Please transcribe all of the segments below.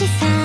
しさ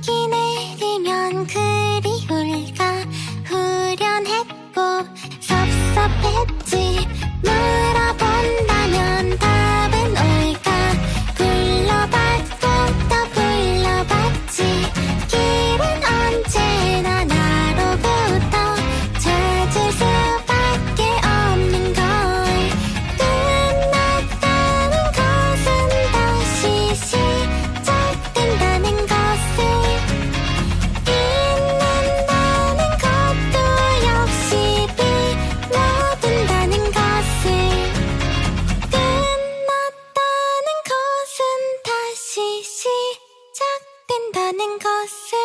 비 내리면 그리울까? 후련했고 섭섭했지. 있다는 것을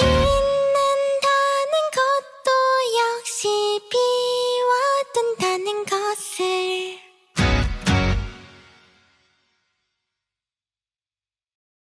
있는다는 것도 역시 비워둔다는 것을